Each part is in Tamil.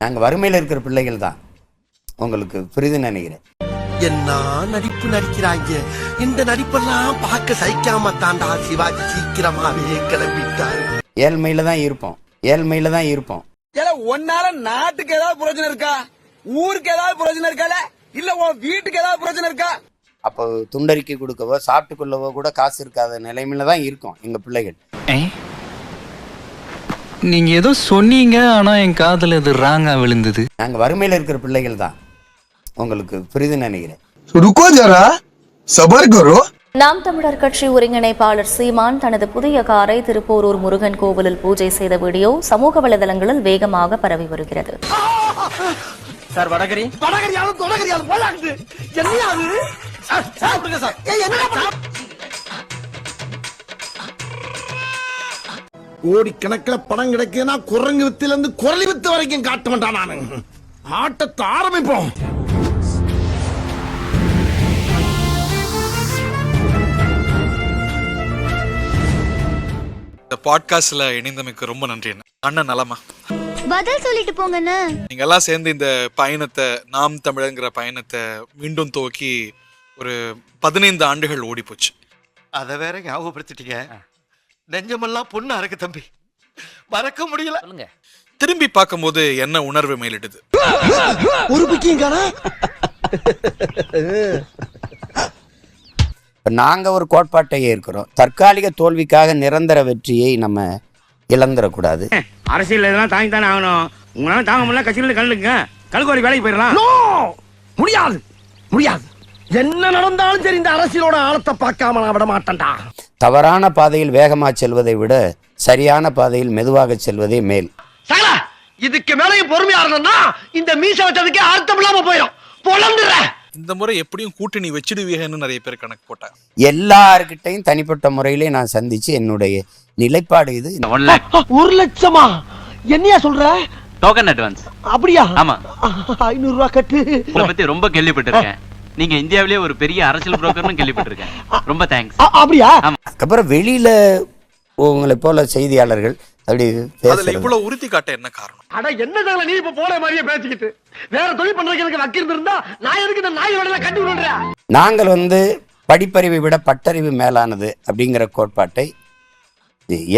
நாங்கள் வறுமையில் இருக்கிற பிள்ளைகள் தான். உங்களுக்கு புரியுது நினைக்கிறேன். என்ன நடிப்பு நடிக்கிறாங்க இந்த நடிப்பெல்லாம் பார்க்க சகிக்காம தாண்டா சிவாஜி சீக்கிரமாவே கிளம்பிட்டாரு. ஏழ்மையில தான் இருப்போம். ஏழ்மையில தான் இருப்போம். ஏல ஒன்னால நாட்டுக்கு ஏதாவது பிரச்சனை இருக்கா? ஊருக்கு ஏதாவது பிரச்சனை இருக்கால இல்ல? உன் வீட்டுக்கு ஏதாவது பிரச்சனை இருக்கா? அப்போ துண்டறிக்கை கொடுக்கவோ சாப்பிட்டு கொள்ளவோ கூட காசு இருக்காத நிலைமையில தான் இருக்கும் எங்கள் பிள்ளைகள். நீங்க ஏதோ சொன்னீங்க ஆனா என் காதுல இது ராங்கா விழுந்தது. நாங்கள் வறுமையில் இருக்கிற பிள்ளைகள் தான். உங்களுக்கு புரியுது நினைக்கிறேன். ருக்கோ ஜரா? சபர் கரோ நாம் தமிழர் கட்சி ஒருங்கிணைப்பாளர் சீமான் தனது புதிய காரை திருப்போரூர் முருகன் கோவிலில் பூஜை செய்த வீடியோ சமூக வலைதளங்களில் வேகமாக பரவி வருகிறது. சார் கோடிக்கணக்கில் பணம் கிடைக்குதுன்னா குரங்கு வித்துல இருந்து குரலி வித்து வரைக்கும் காட்ட வேண்டாம் நானு. ஆட்டத்தை ஆரம்பிப்போம். இந்த பாட்காஸ்ட்ல இணைந்தமைக்கு ரொம்ப நன்றி அண்ணா. அண்ணன் நலமா? பதில் சொல்லிட்டு போங்கண்ணே. நீங்க எல்லாம் சேர்ந்து இந்த பயணத்தை நாம் தமிழங்கிற பயணத்தை மீண்டும் துவக்கி ஒரு பதினைந்து ஆண்டுகள் ஓடி போச்சு அத வேற ஞாபகப்படுத்திட்டீங்க. நெஞ்சமெல்லாம் பொண்ணா இருக்கு தம்பி. மறக்க முடியல. திரும்பி பார்க்கும்போது என்ன உணர்வு மேலிடுது ஒரு நாங்கள் ஒரு கோட்பாட்டை ஏற்கிறோம் தற்காலிக தோல்விக்காக நிரந்தர வெற்றியை நம்ம இழந்துடக்கூடாது. அரசியல் இதெல்லாம் தாங்கி தானே ஆகணும். உங்களால தாங்க முடியல கட்சியில கல்லுங்க கல்கோரி வேலைக்கு போயிடலாம். முடியாது. முடியாது. என்ன நடந்தாலும் சரி இந்த அரசியலோட ஆழத்தை பார்க்காம நான் விட மாட்டேன்டா. தவறான பாதையில் வேகமாக செல்வதை விட சரியான பாதையில் மெதுவாக செல்வதே மேல். இதுக்கு மேலையும் பொறுமையா இருந்தோம்னா இந்த மீச வச்சதுக்கே அர்த்தம் இல்லாம போயிடும். பொழந்துடுற இந்த முறை எப்படியும் கூட்டணி வச்சிடுவீங்கன்னு நிறைய பேர் கணக்கு போட்டாங்க. எல்லார்கிட்டையும் தனிப்பட்ட முறையிலே நான் சந்திச்சு என்னுடைய நிலைப்பாடு இது. ஒரு லட்சமா? என்னையா சொல்ற? டோக்கன் அட்வான்ஸ் அப்படியா? ஆமா. ஐநூறு ரூபாய் கட்டு. பத்தி ரொம்ப கேள்விப்பட்டிருக்கேன். நீங்க இந்தியாவிலேயே ஒரு பெரிய அரசியல் புரோக்கர்னு கேள்விப்பட்டிருக்கேன். ரொம்ப தேங்க்ஸ் அப்படியா? அதுக்கப்புறம் வெளியில உங்களை போல செய்தியாளர்கள் அப்படி அதுல பேசுறது இவ்வளவு உறுதி காட்ட என்ன காரணம்? அட என்ன நீ இப்ப போன மாதிரியே பேசிக்கிட்டு? வேற தொழில் பண்றதுக்கு எனக்கு வக்கீல் இருந்தா நான் எதுக்கு இந்த நாய் வேலையில கட்டி விடுறா நாங்கள் வந்து படிப்பறிவை விட பட்டறிவு மேலானது அப்படிங்கிற கோட்பாட்டை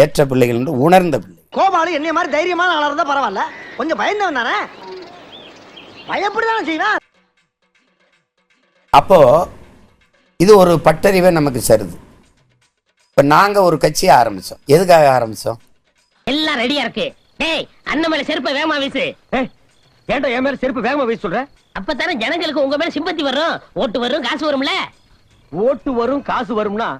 ஏற்ற பிள்ளைகள் என்று உணர்ந்த பிள்ளை. கோபாலு என்னைய மாதிரி தைரியமான ஆளா இருந்தா பரவாயில்ல. கொஞ்சம் பயந்தவன் தானே? பயப்படிதானே செய்வேன்? அப்போ இது ஒரு பட்டறிவை நமக்கு சருது. இப்போ நாங்கள் ஒரு கட்சியை ஆரம்பித்தோம் எதுக்காக ஆரம்பித்தோம் எல்லாம் ரெடியா இருக்கு. டேய் அண்ணன் மேல செருப்பை வேகமா வீசு. ஏன்டா என் மேல செருப்பு வேகமா வீச சொல்ற அப்பதானே ஜனங்களுக்கு உங்க மேல சிம்பத்தி வரும். ஓட்டு வரும் காசு வரும்ல. ஓட்டு வரும் காசு வரும்னா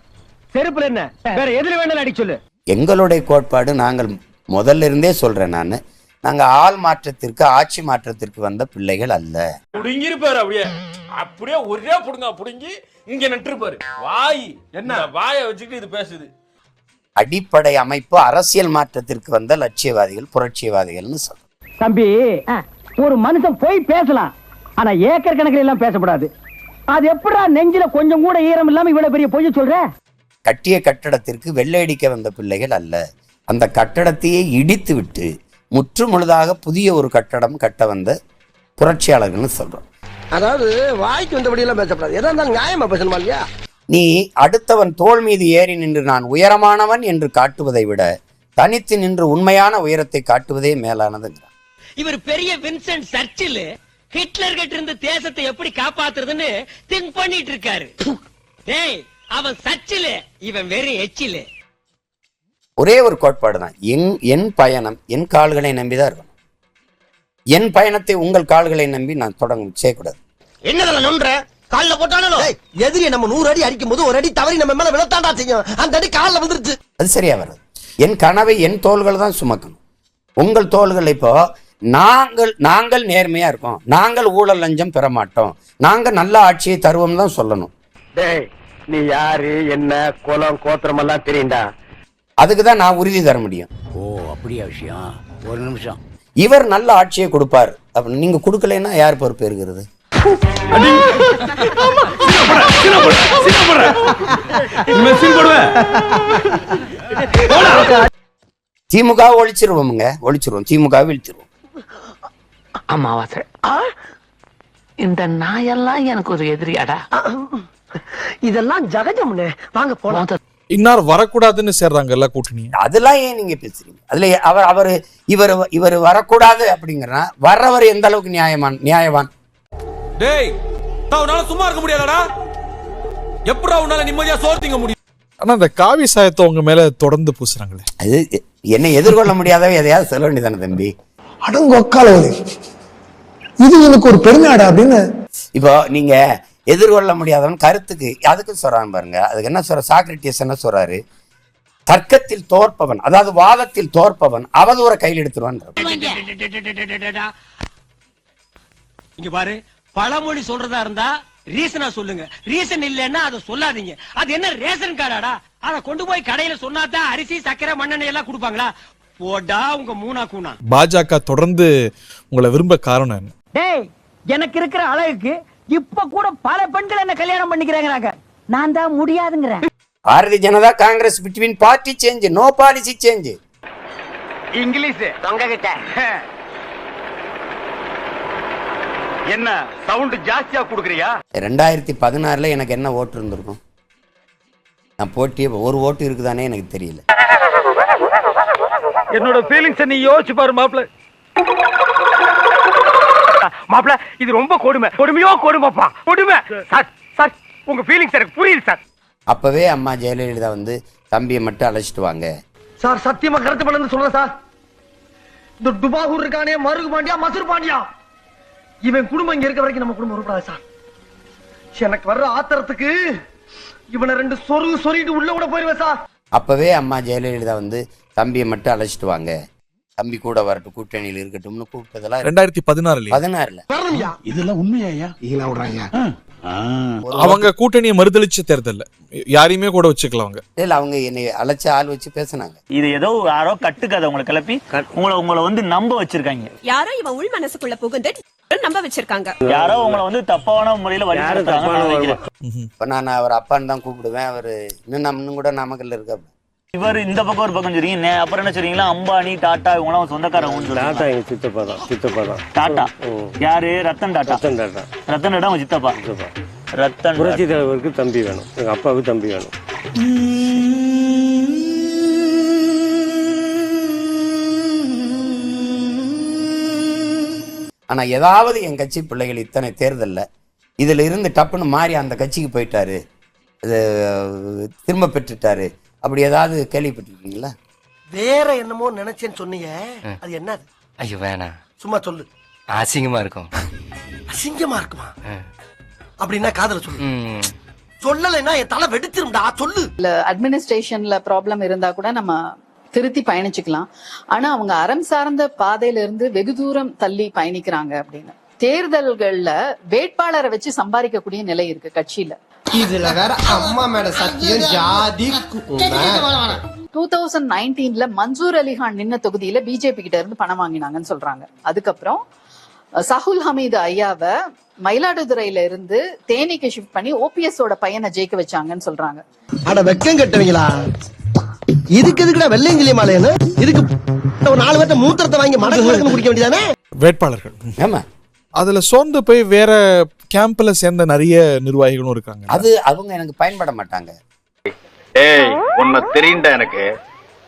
செருப்புல என்ன? வேற எதுல வேணாலும் அடி சொல்லு. எங்களுடைய கோட்பாடு நாங்கள் முதல்ல இருந்தே சொல்கிறேன் நான். நாங்கள் ஆள் மாற்றத்திற்கு ஆட்சி மாற்றத்திற்கு வந்த பிள்ளைகள் அல்ல. புடுங்கிருப்பாரு அப்படியே. அப்படியே ஒரே புடுங்க புடுங்கி இங்க நட்டுருப்பாரு வாய் என்ன வாயை வச்சுக்கிட்டு இது பேசுது. அடிப்படை அமைப்பு அரசியல் மாற்றத்திற்கு வந்த லட்சியவாதிகள் புரட்சியவாதிகள்னு சொல்றோம். தம்பி ஒரு மனுஷன் போய் பேசலாம் ஆனா ஏக்கர் கணக்கில் எல்லாம் பேசக்கூடாது அது எப்படா நெஞ்சில கொஞ்சம் கூட ஈரம் இல்லாம இவ்வளவு பெரிய பொய்ய சொல்ற? கட்டிய கட்டடத்திற்கு வெள்ளையடிக்க வந்த பிள்ளைகள் அல்ல. அந்த கட்டடத்தையே இடித்து விட்டு முற்று முழுதாக புதிய ஒரு கட்டடம் கட்ட வந்த புரட்சியாளர்கள்னு சொல்றோம். அதாவது வாய்க்கு வந்தபடி எல்லாம் பேசக்கூடாது எதா இருந்தாலும் நியாயமா பேசணுமா இல்லையா? நீ அடுத்தவன் தோள் மீது ஏறி நின்று நான் உயரமானவன் என்று காட்டுவதை விட தனித்து நின்று உண்மையான உயரத்தை காட்டுவதே மேலானதுங்கிறான். இவர் பெரிய வின்சென்ட் சர்ச்சில் ஹிட்லர் கிட்ட இருந்து தேசத்தை எப்படி காப்பாத்துறதுன்னு திங்க் பண்ணிட்டு இருக்காரு. டேய் அவன் சர்ச்சில் இவன் வெறும் எச்சில். ஒரே ஒரு கோட்பாடு தான் என் என் பயணம் என் கால்களை நம்பி தான் இருக்கணும். என் பயணத்தை உங்கள் கால்களை நம்பி நான் தொடங்க செய்யக்கூடாது. என்னதுல நொன்ற கால்ல போட்டாலும் எதிரியை நம்ம நூறு அடி அடிக்கும் போது ஒரு அடி தவறி நம்ம மேல விழத்தாண்டா செய்யும். அந்த அடி கால்ல வந்துருச்சு அது சரியா வராது. என் கனவை என் தோள்கள் தான் சுமக்கணும். உங்கள் தோள்கள் இப்போ நாங்கள் நாங்கள் நேர்மையா இருக்கோம். நாங்கள் ஊழல் லஞ்சம் பெற மாட்டோம் நாங்கள் நல்ல ஆட்சியை தருவோம் தான் சொல்லணும். டேய் நீ யாரு என்ன குலம் கோத்திரம் எல்லாம் தெரியுண்டா அதுக்கு தான் நான் உறுதி தர முடியும். ஓ அப்படியா விஷயம். ஒரு நிமிஷம். இவர் நல்ல ஆட்சியை கொடுப்பார். அப்ப நீங்க கொடுக்கலைன்னா யார் பொறுப்பு இருக்கிறது திமுக ஒழிச்சிருவோமுங்க. ஒழிச்சிருவோம். திமுக வீழ்த்திருவோம். அமாவாசை. இந்த நாயெல்லாம் எனக்கு ஒரு எதிரியாடா. இதெல்லாம் ஜகஜம்னு. வாங்க போலாம். இன்னார் வரக்கூடாதுன்னு சேர்றாங்கல்ல கூட்டணி அதெல்லாம் ஏன் நீங்க பேசுறீங்க? அதுல அவர் அவர் இவர் இவர் வரக்கூடாது அப்படிங்கிறனா வர்றவர் எந்த அளவுக்கு நியாயமான் நியாயவான்? டேய் உன்னால சும்மா இருக்க முடியாதடா? எப்படா உன்னால நிம்மதியா சோறு திங்க முடியும்? ஆனா அந்த காவி சாயத்தை உங்க மேல தொடர்ந்து பூசுறாங்களே. அது என்னை எதிர்கொள்ள முடியாதவ எதையாவது சொல்ல வேண்டியதானே தம்பி. அடங்கொக்காலவதி இது எனக்கு ஒரு பெருமையாடா அப்படின்னு. இப்போ நீங்க எதிர்கொள்ள முடியாதவன் கருத்துக்கு அதுக்கு சொல்றான் பாருங்க. அதுக்கு என்ன சொல்ற? சாக்ரட்டிஸ் என்ன சொல்றாரு? தர்க்கத்தில் தோற்பவன் அதாவது வாதத்தில் தோற்பவன் அவதூற கையில் எடுத்துருவான். இங்க பாரு பழமொழி சொல்றதா இருந்தா ரீசனா சொல்லுங்க. ரீசன் இல்லன்னா அதை சொல்லாதீங்க. அது என்ன ரேஷன் கார்டாடா அத கொண்டு போய் கடையில சொன்னாதான் அரிசி சக்கரை மண்ணெண்ணெய் எல்லாம் கொடுப்பாங்களா? போடா உங்க மூணா கூணா. பாஜக தொடர்ந்து உங்களை விரும்ப காரணம் என்ன? டேய் எனக்கு இருக்கிற அழகுக்கு இப்ப கூட பல பெண்கள் என்ன கல்யாணம் பண்ணிக்கிறாங்க நான் தான் முடியாதுங்கிறேன். Bharatiya Janata Congress between party change no policy change English. தொங்க கிட்ட என்ன சவுண்ட் ஜாஸ்தியா குடுக்குறியா? ரெண்டாயிரத்தி பதினாறுல எனக்கு என்ன ஓட்டு இருந்திருக்கும்? நான் போட்டி ஒரு ஓட்டு இருக்குதானே எனக்கு தெரியல. என்னோட ஃபீலிங்ஸ் நீ யோசிச்சு பாரு மாப்ள மாப்ள இது ரொம்ப கொடுமை. கொடுமையோ கொடுமைப்பா. கொடுமை. சார். சார் உங்க ஃபீலிங்ஸ் எனக்கு புரியுது சார். அப்பவே அம்மா ஜெயலலிதா வந்து தம்பியை மட்டும் அழைச்சிட்டு வாங்க. சார் சத்தியமா கருத்து பண்ணு சொல்றேன் சார். இந்த டுபாகூர் இருக்கானே மருகு பாண்டியா மசூர் பாண்டியா? இவன் குடும்பம் இங்க இருக்க வரைக்கும் நம்ம குடும்பம் உருப்படாது சார். எனக்கு வர்ற ஆத்திரத்துக்கு இவனை ரெண்டு சொரு சொருகிட்டு உள்ள கூட போயிருவேன் சார். அப்பவே அம்மா ஜெயலலிதா வந்து தம்பியை மட்டும் அழைச்சிட்டு வாங்க. தம்பி கூட வரட்டும் கூட்டணியில் இருக்கட்டும்னு கூப்பிட்டதெல்லாம் ரெண்டாயிரத்தி பதினாறுல பதினாறுல. வரணும்யா இதெல்லாம் உண்மையா அவங்க கூட்டணியை மறுதளிச்ச தேர்தல்ல. யாரையுமே கூட வச்சுக்கல அவங்க. இல்ல அவங்க என்னை அழைச்ச ஆள் வச்சு பேசுனாங்க. இது ஏதோ யாரோ கட்டுக்கதை உங்களை கிளப்பி உங்களை உங்களை வந்து நம்ப வச்சிருக்காங்க. யாரோ இவன் உள் மனசுக்குள்ள புகுந்து நம்ப வச்சிருக்காங்க. யாரோ உங்களை வந்து தப்பான முறையில வழி இப்ப நான் அவர் அப்பான்னு தான் கூப்பிடுவேன். அவர் இன்னும் நம்ம இன்னும் கூட நாமக்கல்ல இருக்க இவர் இந்த பக்கம் ஒரு பக்கம் சொல்றீங்க அப்புறம் என்ன சொல்றீங்களா? அம்பானி டாடா இவங்களாம் சொந்தக்காரங்க டாடா எங்க சித்தப்பா தான் சித்தப்பா தான். டாடா யாரு? ரத்தன் டாடா ரத்தன் டாட்டா. ரத்தன் டாடா உங்க சித்தப்பா? ரத்தன் புரட்சி தலைவருக்கு தம்பி வேணும். எங்க அப்பாவுக்கு தம்பி வேணும். ஆனா ஏதாவது என் கட்சி பிள்ளைகள் இத்தனை தேர்தல்ல இதுல இருந்து டப்புன்னு மாறி அந்த கட்சிக்கு போயிட்டாரு. திரும்ப பெற்றுட்டாரு. அப்படி ஏதாவது கேள்விப்பட்டிருக்கீங்களா? வேற என்னமோ நினைச்சேன்னு சொன்னீங்க. அது என்னது? ஐயோ வேணாம் சும்மா சொல்லு. அசிங்கமா இருக்கும். அசிங்கமா இருக்குமா? அப்படின்னா காதல சொல்லு. சொல்லலைன்னா என் தலை வெடிச்சிரும்டா. சொல்லு. அட்மினிஸ்ட்ரேஷன்ல ப்ராப்ளம் இருந்தா கூட நம்ம திருத்தி பயணிச்சுக்கலாம். ஆனா அவங்க அறம் சார்ந்த பாதையில இருந்து வெகு தூரம் தள்ளி பயணிக்கிறாங்க அப்படின்னு. தேர்தல்கள்ல வேட்பாளரை வச்சு சம்பாதிக்கக்கூடிய நிலை இருக்கு கட்சியில. இதுல வேற அம்மா மேல சத்தியம் ஜாதி டூ தௌசண்ட் நைன்டீன்ல மன்சூர் அலிகான் நின்ன தொகுதியில பிஜேபி கிட்ட இருந்து பணம் வாங்கினாங்கன்னு சொல்றாங்க. அதுக்கப்புறம் சஹுல் ஹமீது ஐயாவை மயிலாடுதுறையில இருந்து தேனிக்கு ஷிஃப்ட் பண்ணி ஓபிஎஸ் ஓட பையனை ஜெயிக்க வச்சாங்கன்னு சொல்றாங்க. அட வெக்கம் கட்டுவீங்களா? இதுக்கு எதுக்குடா வெள்ளையங்கிலி மாலையன்னு இதுக்கு ஒரு நாலு பேர்த்த மூத்திரத்தை வாங்கி மடக்கு குடிக்க வேண்டியதானே? வேட்பாளர்கள். ஆமா. அதுல சோர்ந்து போய் வேற கேம்ப்ல சேர்ந்த நிறைய நிர்வாகிகளும் இருக்காங்க. அது அவங்க எனக்கு பயன்பட மாட்டாங்க. ஏய் உன்னை தெரியும்டா எனக்கு.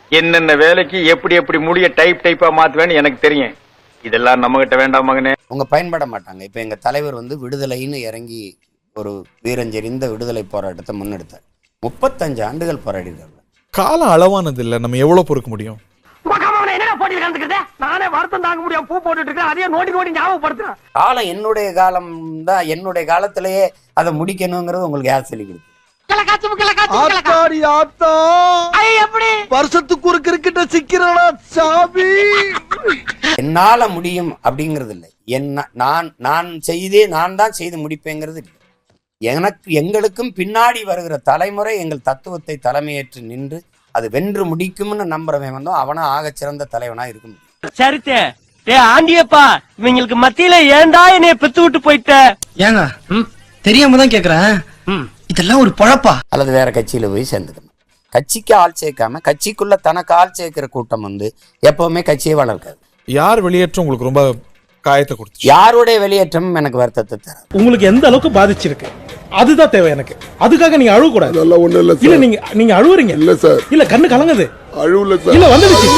என்னென்ன வேலைக்கு எப்படி எப்படி முடிய டைப் டைப்பா மாத்துவேன்னு எனக்கு தெரியும். இதெல்லாம் நம்ம கிட்ட வேண்டாம் மகனே. அவங்க பயன்பட மாட்டாங்க. இப்போ எங்க தலைவர் வந்து விடுதலைன்னு இறங்கி ஒரு வீரஞ்செறிந்த விடுதலை போராட்டத்தை முன்னெடுத்தார். முப்பத்தஞ்சு ஆண்டுகள் போராடினார் காலம் அளவானது இல்ல. நம்ம எவ்வளவு பொறுக்க முடியும்? போட்டி கலந்துக்கிறத நானே வருத்தம் தாங்க முடியாம பூ போட்டுட்டு இருக்கேன். அதையே நோண்டி நோண்டி ஞாபகப்படுத்துறேன். காலம் என்னுடைய காலம் தான் என்னுடைய காலத்திலேயே அதை முடிக்கணுங்கிறது உங்களுக்கு யார் சொல்லி கொடுத்து ஆத்தாடி ஆத்தா. எப்படி? வருஷத்துக்கு ஒரு கிரிக்கெட்ட சிக்கிறடா சாமி? என்னால முடியும் அப்படிங்கிறது இல்லை. என்ன நான் நான் செய்தே நான் தான் செய்து முடிப்பேங்கிறது இல்லை. எனக்கு எங்களுக்கும் பின்னாடி வருகிற தலைமுறை எங்கள் தத்துவத்தை தலைமையேற்று நின்று அது வென்று முடிக்கும்னு நம்புறவன் வந்தோம் அவனா ஆகச் சிறந்த தலைவனா இருக்க முடியும். சரித்தே. டே ஆண்டியப்பா இவங்களுக்கு மத்தியில ஏன்டா என்னைய பெத்து விட்டு போயிட்ட? ஏங்க தெரியாம தான் கேக்குறேன். இதெல்லாம் ஒரு பழப்பா? அல்லது வேற கட்சியில போய் சேர்ந்துக்கணும். கட்சிக்கு ஆள் சேர்க்காம கட்சிக்குள்ள தனக்கு ஆள் சேர்க்கிற கூட்டம் வந்து எப்பவுமே கட்சியை வளர்க்காது. யார் வெளியேற்றம் உங்களுக்கு ரொம்ப காயத்தை கொடுத்து யாருடைய வெளியேற்றமும் எனக்கு வருத்தத்தை தராது. உங்களுக்கு எந்த அளவுக்கு பாதிச்சிருக்கு? அதுதான் தேவை எனக்கு. அதுக்காக நீங்க அழுவ கூடாது அதெல்லாம் ஒண்ணும் இல்ல இல்ல நீங்க நீங்க அழுவுறீங்க. இல்ல சார். இல்ல கண்ணு கலங்குது. அழுவல இல்ல வந்துடுச்சு.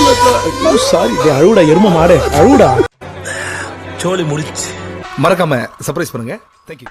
சாரி. அழுவுடா எரும மாடு. அழுவுடா. சோலி முடிச்சு. மறக்காம சர்ப்ரைஸ் பண்ணுங்க. தேங்க்யூ